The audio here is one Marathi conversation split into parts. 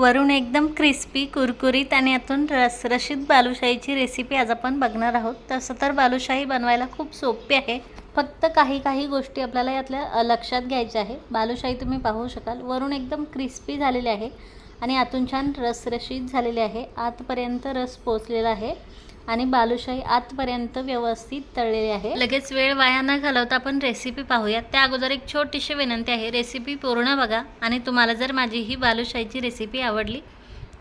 वरून एकदम क्रिस्पी कुरकुरीत आणि आतून रसरशीत बालुशाहीची रेसिपी आज आपण बघणार आहोत. तसं तर बालुशाही बनवायला खूप सोपी आहे. फक्त काही काही गोष्टी आपल्याला यातल्या लक्षात घ्यायच्या आहे. बालुशाही तुम्ही पाहू शकाल. वरून एकदम क्रिस्पी झालेली आहे आणि आतून छान रसरशीत झालेली आहे. आतपर्यंत रस पोचलेला आहे. आणि बालुशाही आतपर्यंत व्यवस्थित तळलेली आहे. लगेच वेळ वाया न घालवता आपण रेसिपी पाहूया त्या अगोदर एक छोटीशी विनंती आहे. रेसिपी पूर्ण बघा आणि तुम्हाला जर माझी ही बालुशाहीची रेसिपी आवडली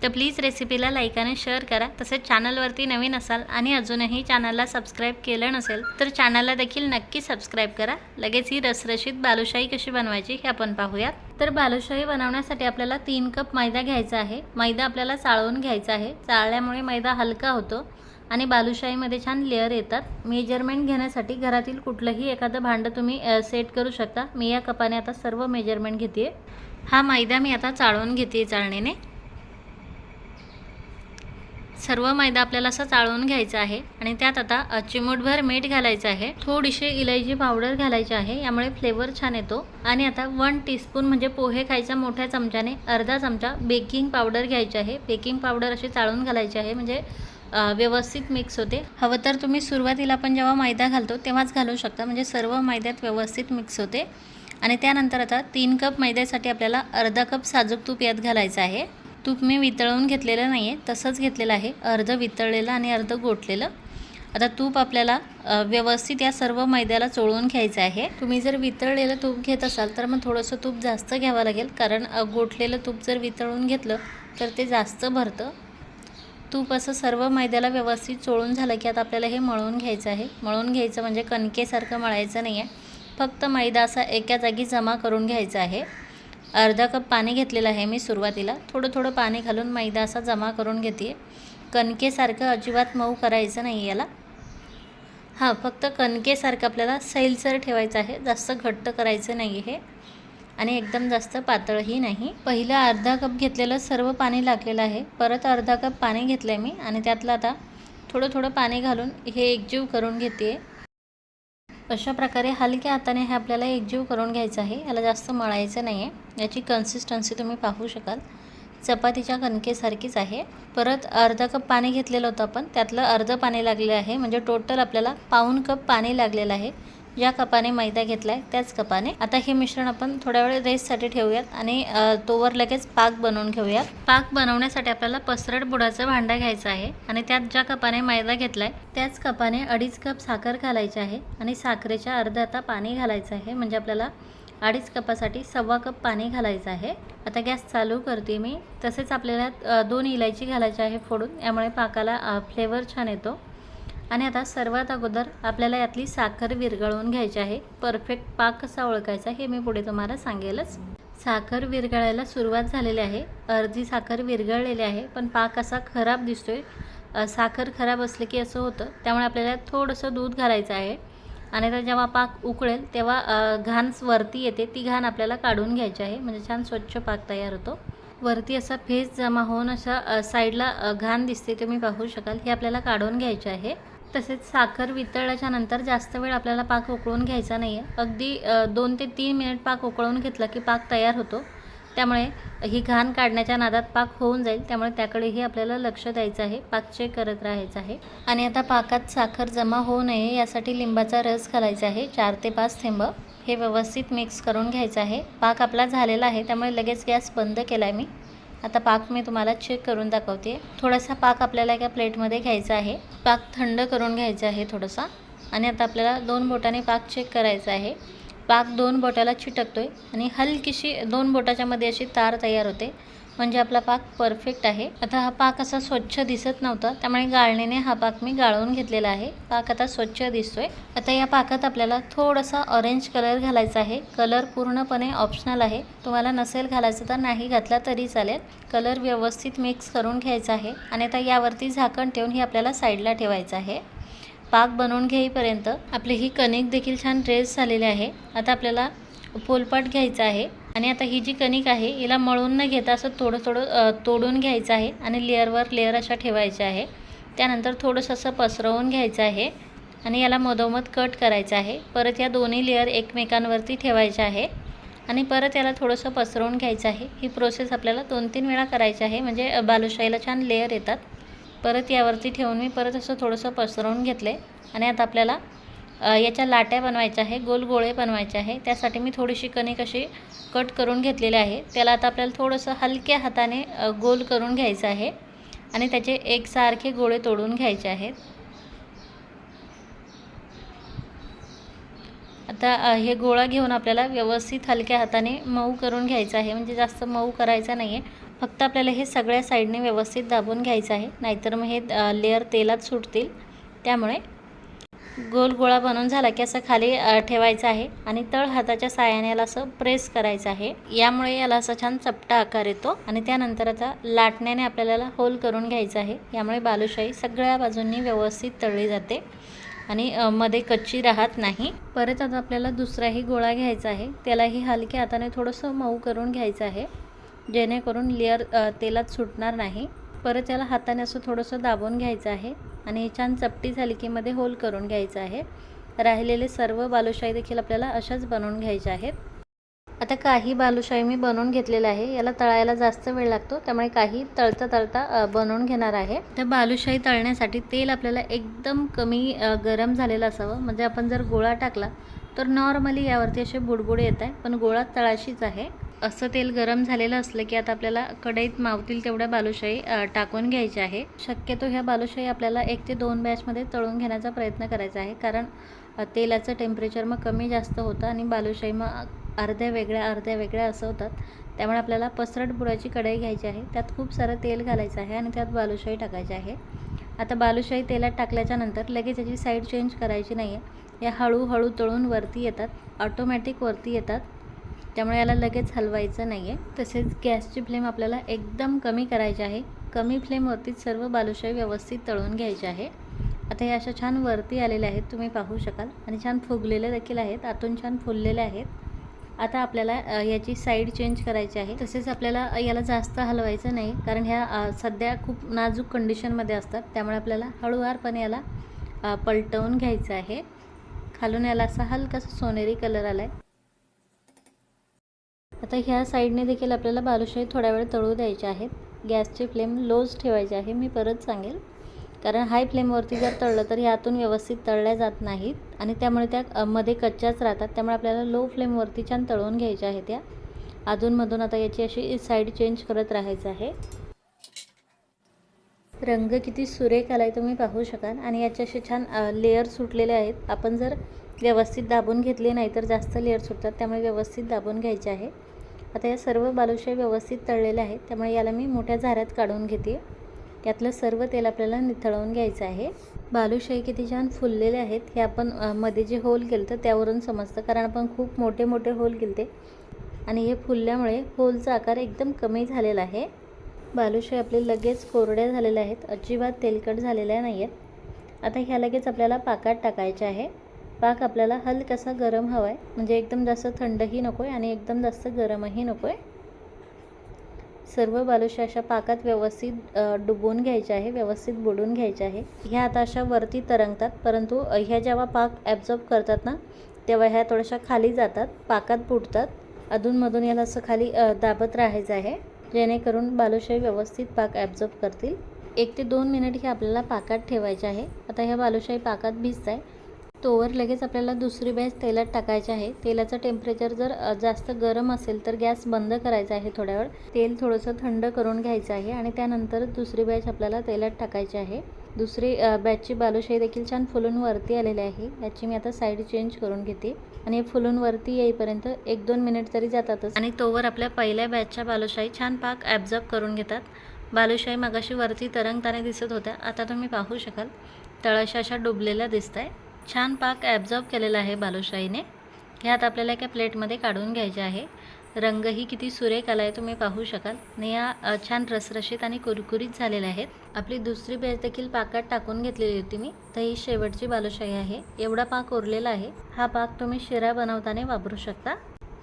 तर प्लीज रेसिपीला लाईक आणि शेअर करा. तसेच चॅनलवरती नवीन असाल आणि अजूनही चॅनलला सबस्क्राईब केलं नसेल तर चॅनलला देखील नक्की सबस्क्राईब करा. लगेच ही रसरशीत बालुशाही कशी बनवायची हे आपण पाहूयात. तर बालुशाही बनवण्यासाठी आपल्याला तीन कप मैदा घ्यायचा आहे. मैदा आपल्याला चाळवून घ्यायचा आहे. चाळल्यामुळे मैदा हलका होतो. आणि बालुशाहीमध्ये छान लेअर येतात. मेजरमेंट घेण्यासाठी घरातील कुठलंही एखादं भांडं तुम्ही सेट करू शकता. मी या कपाने आता सर्व मेजरमेंट घेते हा मैदा मी आता चाळवून घेते चाळणीने. सर्व मैदा आपल्याला असं चाळून घ्यायचा आहे आणि त्यात आता चिमूटभर मीठ घालायचं आहे. थोडीशी इलायची पावडर घालायची आहे. यामुळे फ्लेवर छान येतो. आणि आता वन टीस्पून म्हणजे पोहे खायचा मोठ्या चमच्याने अर्धा चमचा बेकिंग पावडर घ्यायची आहे. बेकिंग पावडर अशी चाळून घालायची आहे. म्हणजे व्यवस्थित मिक्स होते. हवं तर तुम्ही सुरुवातीला आपण जेव्हा मैदा घालतो तेव्हाच घालू शकता. म्हणजे सर्व मैद्यात व्यवस्थित मिक्स होते. आणि त्यानंतर आता तीन कप मैद्यासाठी आपल्याला अर्धा कप साजूक तूप यात घालायचं आहे. तूप मी वितळवून घेतलेलं नाही आहे तसंच घेतलेलं आहे. अर्धं वितळलेलं आणि अर्धं गोठलेलं. आता तूप आपल्याला व्यवस्थित या सर्व मैद्याला चोळून घ्यायचं आहे. तुम्ही जर वितळलेलं तूप घेत असाल तर मग थोडंसं तूप जास्त घ्यावं लागेल. कारण गोठलेलं तूप जर वितळून घेतलं तर ते जास्त भरतं. तूप असं सर्व मैद्याला व्यवस्थित चोळून झालं की आता आपल्याला हे मळून घ्यायचं आहे. मळून घ्यायचं म्हणजे कणकेसारखं मळायचं नाही आहे. फक्त मैदा असा एका जागी जमा करून घ्यायचा आहे. अर्धा कप पाणी घेतलेलं आहे मी सुरुवातीला. थोडं थोडं पाणी घालून मैदा असा जमा करून घेते कणकेसारखं अजिबात मऊ करायचं नाही याला. हां फक्त कणकेसारखं आपल्याला सैलसर ठेवायचं आहे. जास्त घट्ट करायचं नाही हे. आणि एकदम जास्त पातळही नाही. पहिलं अर्धा कप घेतलेलं सर्व पाणी लागलेलं आहे. परत अर्धा कप पाणी घेतलं आहे मी आणि त्यातलं आता थोडं थोडं पाणी घालून हे एकजीव करून घेते अशा प्रकारे हलक्या हाताने हे आपल्याला एकजीव करून घ्यायचं आहे. याला जास्त मळायचं नाही आहे याची कन्सिस्टन्सी तुम्ही पाहू शकाल. चपातीच्या कणकेसारखीच आहे. परत अर्धा कप पाणी घेतलेलं होतं आपण. त्यातलं अर्धं पाणी लागलेलं आहे. म्हणजे टोटल आपल्याला पाऊण कप पाणी लागलेलं आहे. ज्या कपाने मैदा घेतला आहे त्याच कपाने. आता हे मिश्रण आपण थोड्या वेळ रेस्टसाठी ठेवूयात आणि तोवर लगेच पाक बनवून घेऊयात. पाक बनवण्यासाठी आपल्याला पसरट बुडाचा भांडा घ्यायचा आहे आणि त्यात ज्या कपाने मैदा घेतला आहे त्याच कपाने अडीच कप साखर घालायची आहे आणि साखरेच्या अर्धा आता पाणी घालायचं आहे. म्हणजे आपल्याला अडीच कपासाठी सव्वा कप पाणी घालायचं आहे. आता गॅस चालू करते मी. तसेच आपल्याला दोन इलायची घालायची आहे फोडून. यामुळे पाकाला फ्लेवर छान येतो. आणि आता सर्वात अगोदर आपल्याला यातली साखर विरघळवून घ्यायची आहे. परफेक्ट पाक कसा ओळखायचा हे मी पुढे तुम्हाला सांगेलच. साखर विरघळायला सुरुवात झालेली आहे. अर्धी साखर विरघळलेली आहे पण पाक असा खराब दिसतोय. साखर खराब असले की असं होतं त्यामुळे आपल्याला थोडंसं दूध घालायचं आहे. आणि आता जेव्हा पाक उकळेल तेव्हा घाण वरती येते. ती घाण आपल्याला काढून घ्यायची आहे. म्हणजे छान स्वच्छ पाक तयार होतो. वरती असा फेस जमा होऊन अशा साईडला घाण दिसते तुम्ही पाहू शकाल. हे आपल्याला काढून घ्यायचे आहे. तसेच साखर वितळल्याच्या नंतर जास्त वेळ आपल्याला पाक उकळून घ्यायचा नाही आहे अगदी दोन ते तीन मिनिट पाक उकळून घेतला की पाक तयार होतो. त्यामुळे ही घाण काढण्याच्या नादात पाक होऊन जाईल. त्यामुळे त्याकडेही आपल्याला लक्ष द्यायचं आहे. पाक चेक करत राहायचं आहे. आणि आता पाकात साखर जमा होऊ नये यासाठी लिंबाचा रस घालायचा आहे. चार ते पाच थेंब. हे व्यवस्थित मिक्स करून घ्यायचं आहे. पाक आपला झालेला आहे. त्यामुळे लगेच गॅस बंद केला आहे मी. आता पाक मी तुम्हाला चेक करून दाखवते. थोडासा पाक आपल्याला एका प्लेटमध्ये घ्यायचा आहे. पाक थंड करून घ्यायचा आहे थोडासा. आणि आता आपल्याला दोन बोटाने पाक चेक करायचा आहे. पाक दोन बोटाला चिटकतो आहे आणि हलकीशी दोन बोटाच्यामध्ये अशी तार तयार होते. म्हणजे आपला पाक परफेक्ट आहे. आता हा पाक असा स्वच्छ दिसत नव्हता त्यामुळे गाळणीने हा पाक मी गाळून घेतलेला आहे. पाक आता स्वच्छ दिसतोय. आता या पाकात आपल्याला थोडासा ऑरेंज कलर घालायचा आहे. कलर पूर्णपणे ऑप्शनल आहे. तुम्हाला नसेल घालायचं तर नाही घातला तरी चालेल. कलर व्यवस्थित मिक्स करून घ्यायचा आहे आणि आता यावरती झाकण ठेवून ही आपल्याला साईडला ठेवायचं आहे. पाक बनवून घेईपर्यंत आपली ही कणिक देखील छान ड्रेस झालेली आहे. आता आपल्याला पोलपाट घ्यायचा आहे. आणि आता ही जी कणिक आहे हिला मळून न घेता असं थोडं थोडं तोडून घ्यायचं आहे आणि लेअरवर लेअर अशा ठेवायच्या आहे. त्यानंतर थोडंसं असं पसरवून घ्यायचं आहे आणि याला मधोमध कट करायचं आहे. परत या दोन्ही लेअर एकमेकांवरती ठेवायच्या आहे आणि परत याला थोडंसं पसरवून घ्यायचं आहे. ही प्रोसेस आपल्याला दोन तीन वेळा करायची आहे म्हणजे बालुशाहीला छान लेअर येतात. परत यावरती ठेवून मी परत असं थोडंसं पसरवून घेतले आणि आता आपल्याला याच्या लाट्या बनवायच्या आहे गोल गोळे बनवायचे आहे. त्यासाठी मी थोडीशी कणिक अशी कट करून घेतलेली आहे. त्याला आता आपल्याला थोडंसं हलक्या हाताने गोल करून घ्यायचं आहे. आणि त्याचे एकसारखे गोळे तोडून घ्यायचे आहेत. आता हे गोळा घेऊन आपल्याला व्यवस्थित हलक्या हाताने मऊ करून घ्यायचं आहे. म्हणजे जास्त मऊ करायचं नाही आहे फक्त आपल्याला हे सगळ्या साईडने व्यवस्थित दाबून घ्यायचं आहे. नाहीतर मग हे लेअर तेलात सुटतील. त्यामुळे गोल गोळा बनवून झाला की असं खाली ठेवायचं आहे आणि तळ हाताच्या साहाय्याने याला असं प्रेस करायचं आहे. यामुळे याला असा छान चपटा आकार येतो आणि त्यानंतर आता लाटण्याने आपल्याला होल करून घ्यायचं आहे. यामुळे बालुशाही सगळ्या बाजूंनी व्यवस्थित तळली जाते आणि मध्ये कच्ची राहत नाही. परत आता आपल्याला दुसराही गोळा घ्यायचा आहे. त्यालाही हलक्या हाताने थोडंसं मऊ करून घ्यायचं आहे जेणेकरून लेअर तेलात सुटणार नाही. परत याला हाताने असं थोडंसं दाबून घ्यायचं आहे आणि छान चपटी झाली की मध्ये होल करून घ्यायचं आहे. राहिलेले सर्व बालुशाही देखील आपल्याला अशाच बनवून घ्यायच्या आहेत. आता काही बालुशाही मी बनवून घेतलेलं आहे. याला तळायला जास्त वेळ लागतो त्यामुळे काही तळता तळता बनवून घेणार आहे. तर बालुशाही तळण्यासाठी तेल आपल्याला एकदम कमी गरम झालेलं असावं. म्हणजे आपण जर गोळा टाकला तर नॉर्मली यावरती असे बुडबुडे येत आहे पण गोळा तळाशीच आहे. असं तेल गरम झालेलं असलं की आता आपल्याला कढईत मावतील तेवढ्या बालुशाही टाकून घ्यायच्या आहे. शक्यतो ह्या बालुशाही आपल्याला एक ते दोन बॅचमध्ये तळून घेण्याचा प्रयत्न करायचा आहे. कारण तेलाचं टेम्परेचर मग कमी जास्त होतं आणि बालुशाही मग अर्ध्या वेगळ्या अर्ध्या वेगळ्या असं होतात. त्यामुळे आपल्याला पसरट बुडाची कढई घ्यायची आहे. त्यात खूप सारं तेल घालायचं आहे आणि त्यात बालुशाही टाकायची आहे. आता बालुशाही तेलात टाकल्याच्या नंतर लगेच याची साईड चेंज करायची नाही आहे या हळूहळू तळून वरती येतात. ऑटोमॅटिक वरती येतात. त्यामुळे याला लगेच हलवायचं नाही आहे तसेच गॅसची फ्लेम आपल्याला एकदम कमी करायची आहे. कमी फ्लेमवरतीच सर्व बालुशाही व्यवस्थित तळून घ्यायचे आहे. आता हे अशा छान वरती आलेले आहेत तुम्ही पाहू शकाल. आणि छान फुगलेले देखील आहेत आतून छान फुललेले आहेत. आता आपल्याला याची साईड चेंज करायची आहे. तसेच आपल्याला याला जास्त हलवायचं नाही कारण ह्या सध्या खूप नाजूक कंडिशनमध्ये असतात. त्यामुळे आपल्याला हळूवारपणे याला पलटवून घ्यायचं आहे. खालून याला असा हलकासा सोनेरी कलर आला आहे आता ह्या साईडने देखील आपल्याला बालुशाही थोड्या वेळ तळू द्यायचे आहेत गॅसची फ्लेम लोच ठेवायची आहे. मी परत सांगेल. कारण हाय फ्लेमवरती जर तळलं तर ह्यातून व्यवस्थित तळल्या जात नाहीत. आणि त्यामुळे त्या मध्ये कच्च्याच राहतात. त्यामुळे आपल्याला लो फ्लेमवरती छान तळून घ्यायच्या आहेत त्या. अधूनमधून आता याची अशी साईड चेंज करत राहायचं आहे. रंग किती सुरेख आला आहे तुम्ही पाहू शकाल. आणि याचे असे छान लेअर सुटलेले आहेत. आपण जर व्यवस्थित दाबून घेतले नाही तर जास्त लेअर सुटतात. त्यामुळे व्यवस्थित दाबून घ्यायचे आहे. आता या सर्व बालुशाही व्यवस्थित तळलेल्या आहेत. त्यामुळे याला मी मोठ्या झाऱ्यात काढून घेते. यातलं सर्व तेल आपल्याला निथळवून घ्यायचं आहे. बालुशाही किती छान फुललेले आहेत. हे आपण मध्ये जे होल केलं तर त्यावरून समजतं. कारण आपण खूप मोठे मोठे होल केलते. आणि हे फुलल्यामुळे होलचा आकार एकदम कमी झालेला आहे. बालुशाही आपले लगेच कोरड्या झालेल्या आहेत. अजिबात तेलकट झालेल्या नाही आहेत आता ह्या लगेच आपल्याला पाकात टाकायच्या आहे. पाक आपल्याला हलकासा गरम हवा आहे म्हणजे एकदम जास्त थंडही नको आहे आणि एकदम जास्त गरमही नको आहे सर्व बालुशा अशा पाकात व्यवस्थित डुबवून घ्यायच्या आहे व्यवस्थित बुडून घ्यायच्या आहे. ह्या आता अशा वरती तरंगतात परंतु ह्या जेव्हा पाक ॲब्झॉर्ब करतात ना तेव्हा ह्या थोड्याशा खाली जातात पाकात बुडतात. अधूनमधून याला असं खाली दाबत राहायचं आहे जेणेकरून बालुशाही व्यवस्थित पाक ॲब्झॉर्ब करतील. एक ते दोन मिनिट हे आपल्याला पाकात ठेवायचे आहे. आता ह्या बालुशाही पाकात भिजत आहे तोवर लगेच आपल्याला दुसरी बॅच तेलात टाकायची आहे. तेलाचं टेम्परेचर जर जास्त गरम असेल तर गॅस बंद करायचा आहे थोड्या वेळ तेल थोडंसं थंड करून घ्यायचं आहे आणि त्यानंतर दुसरी बॅच आपल्याला तेलात टाकायची आहे. दुसरी बॅचची बालुशाही देखील छान फुलून वरती आलेली आहे. याची मी आता साईड चेंज करून घेते. आणि फुलून वरती येईपर्यंत एक दोन मिनिट तरी जातातच. आणि तोवर आपल्या पहिल्या बॅचच्या बालुशाही छान पाक ॲब्झॉर्ब करून घेतात. बालुशाही मगाशी वरती तरंगताना दिसत होत्या. आता तुम्ही पाहू शकाल. तळाशा अशा डुबलेल्या दिसत आहे छान पाक ॲब्झॉर्ब केलेला आहे बालुशाहीने. ह्यात आपल्याला एका प्लेटमध्ये काढून घ्यायचे आहे. रंगही किती सुरेख आला आहे तुम्ही पाहू शकाल. आणि या छान रसरशीत आणि कुरकुरीत झालेल्या आहेत. आपली दुसरी बॅच देखील पाकात टाकून घेतलेली होती मी. तर ही शेवटची बालुशाही आहे. एवढा पाक उरलेला आहे. हा पाक तुम्ही शिरा बनवताना वापरू शकता.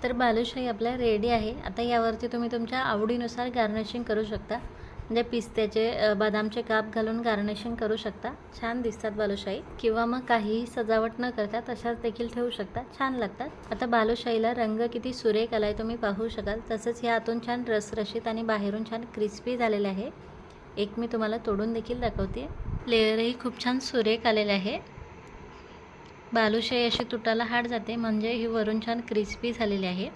तर बालुशाही आपल्या रेडी आहे. आता यावरती तुम्ही तुमच्या आवडीनुसार गार्निशिंग करू शकता. म्हणजे पिस्त्याचे बदामचे काप घालून गार्निशिंग करू शकता. छान दिसतात बालुशाही. किंवा मग काहीही सजावट न करता तशाच देखील ठेवू शकता. छान लागतात. आता बालुशाहीला रंग किती सुरेख आलाय तुम्ही पाहू शकाल. तसंच हे आतून छान रसरशीत आणि बाहेरून छान क्रिस्पी झालेले आहे. एक मी तुम्हाला तोडून देखील दाखवते. लेअरही खूप छान सुरेख आलेले आहे. बालुशाही अशी तुटाला हाड जाते. म्हणजे ही वरून छान क्रिस्पी झालेली आहे.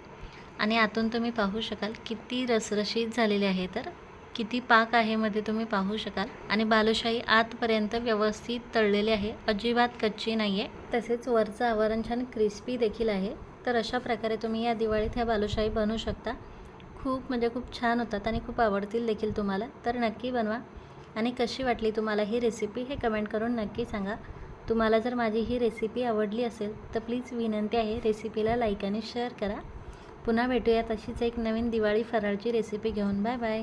आणि आतून तुम्ही पाहू शकाल किती रसरशीत झालेली आहे तर. किती पाक आहे मध्ये तुम्ही पाहू शकाल. आणि बालुशाही आतपर्यंत व्यवस्थित तळलेली आहे. अजिबात कच्ची नाही आहे तसेच वरचं आवरण छान क्रिस्पी देखील आहे. तर अशा प्रकारे तुम्ही या दिवाळीत ह्या बालुशाही बनवू शकता. खूप म्हणजे खूप छान होतात आणि खूप आवडतील देखील तुम्हाला. तर नक्की बनवा. आणि कशी वाटली तुम्हाला ही रेसिपी हे कमेंट करून नक्की सांगा. तुम्हाला जर माझी ही रेसिपी आवडली असेल तर प्लीज विनंती आहे रेसिपीला लाईक आणि शेअर करा. पुन्हा भेटूयात अशीच एक नवीन दिवाळी फराळची रेसिपी घेऊन. Bye bye